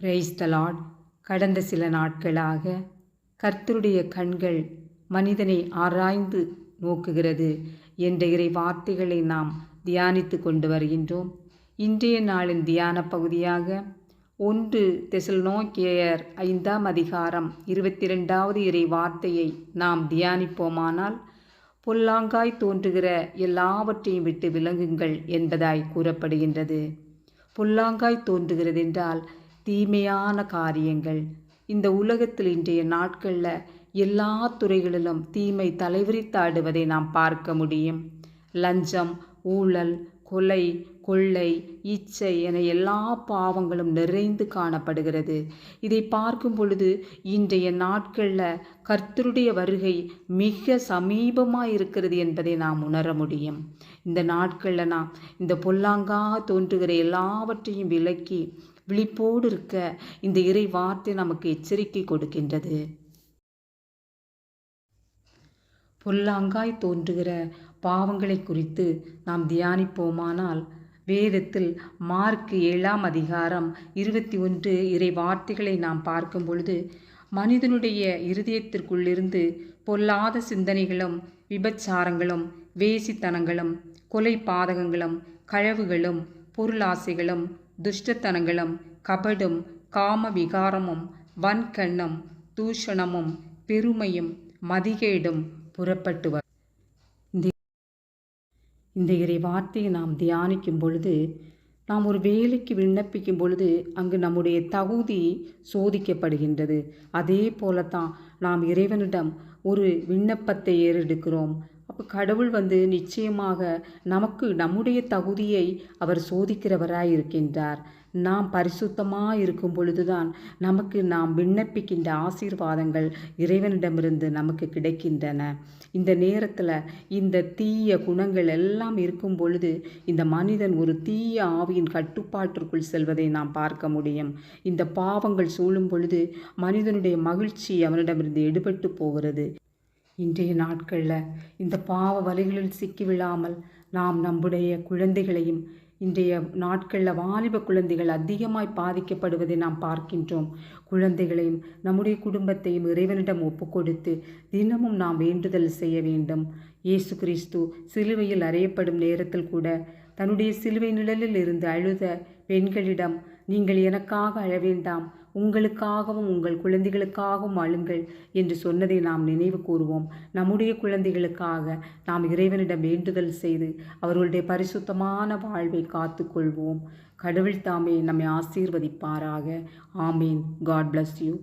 Price கடந்த சில நாட்களாக கர்த்தருடைய கண்கள் மனிதனை ஆராய்ந்து நோக்குகிறது என்ற இறை வார்த்தைகளை நாம் தியானித்து கொண்டு வருகின்றோம். இன்றைய நாளின் தியான பகுதியாக ஒன்று தெசல்நோக்கியர் ஐந்தாம் அதிகாரம் இருபத்தி ரெண்டாவது இறை வார்த்தையை நாம் தியானிப்போமானால் பொல்லாங்காய் தோன்றுகிற எல்லாவற்றையும் விட்டு விளங்குங்கள் என்பதாய் கூறப்படுகின்றது. பொல்லாங்காய் தோன்றுகிறது என்றால் தீமையான காரியங்கள். இந்த உலகத்தில் இன்றைய நாட்களில் எல்லா துறைகளிலும் தீமை தலைவிரித்தாடுவதை நாம் பார்க்க முடியும். லஞ்சம் ஊழல் கொலை கொள்ளை இச்சை என எல்லா பாவங்களும் நிறைந்து காணப்படுகிறது. இதை பார்க்கும் பொழுது இன்றைய நாட்களில் கர்த்தருடைய வருகை மிக சமீபமாக இருக்கிறது என்பதை நாம் உணர முடியும். இந்த நாட்களில் நாம் இந்த பொல்லாங்கா தோன்றுகிற எல்லாவற்றையும் விலக்கி விழிப்போடு இருக்க இந்த இறை வார்த்தை நமக்கு எச்சரிக்கை கொடுக்கின்றது. பொல்லாங்காய் தோன்றுகிற பாவங்களை குறித்து நாம் தியானிப்போமானால் வேதத்தில் மார்க் ஏழாம் அதிகாரம் இருபத்தி ஒன்று இறை வார்த்தைகளை நாம் பார்க்கும் பொழுது மனிதனுடைய இருதயத்திற்குள்ளிருந்து பொல்லாத சிந்தனைகளும் விபச்சாரங்களும் வேசித்தனங்களும் கொலை பாதகங்களும் கழவுகளும் பொருளாசைகளும் துஷ்டத்தனங்களும் கபடும் காம விகாரமும் வன்கண்ணம் தூஷணமும் பெருமையும் மதிகேடும் புறப்பட்டு வரும் இந்த இந்த இறை வார்த்தையை நாம் தியானிக்கும் பொழுது நாம் ஒரு வேலைக்கு விண்ணப்பிக்கும் பொழுது அங்கு நம்முடைய தகுதி சோதிக்கப்படுகின்றது. அதே போலத்தான் நாம் இறைவனிடம் ஒரு விண்ணப்பத்தை ஏறெடுக்கிறோம். அப்போ கடவுள் வந்து நிச்சயமாக நமக்கு நம்முடைய தகுதியை அவர் சோதிக்கிறவராய் இருக்கின்றார் நாம் பரிசுத்தமாக இருக்கும் பொழுதுதான் நமக்கு நாம் விண்ணப்பிக்கின்ற ஆசீர்வாதங்கள் இறைவனிடமிருந்து நமக்கு கிடைக்கின்றன. இந்த நேரத்தில் இந்த தீய குணங்கள் எல்லாம் இருக்கும் பொழுது இந்த மனிதன் ஒரு தீய ஆவியின் கட்டுப்பாட்டிற்குள் செல்வதை நாம் பார்க்க முடியும். இந்த பாவங்கள் சூழும் பொழுது மனிதனுடைய மகிழ்ச்சி அவனிடமிருந்து எடுபட்டு போகிறது. இன்றைய நாட்களில் இந்த பாவ வலைகளில் சிக்கி விழாமல் நாம் நம்முடைய குழந்தைகளையும் இன்றைய நாட்களில் வாலிப குழந்தைகள் அதிகமாய் பாதிக்கப்படுவதை நாம் பார்க்கின்றோம். குழந்தைகளையும் நம்முடைய குடும்பத்தையும் இறைவனிடம் ஒப்புக்கொடுத்து தினமும் நாம் வேண்டுதல் செய்ய வேண்டும். இயேசு கிறிஸ்து சிலுவையில் அறையப்படும் நேரத்தில் கூட தன்னுடைய சிலுவை நிழலில் இருந்து அழுத பெண்களிடம் நீங்கள் எனக்காக அழ வேண்டாம். உங்களுக்காகவும் உங்கள் குழந்தைகளுக்காகவும் அழுங்கள் என்று சொன்னதை நாம் நினைவு கூறுவோம். நம்முடைய குழந்தைகளுக்காக நாம் இறைவனிடம் வேண்டுதல் செய்து அவர்களுடைய பரிசுத்தமான வாழ்வை காத்துக்கொள்வோம். கடவுள் தாமே நம்மை ஆசீர்வதிப்பாராக. ஆமீன். God bless you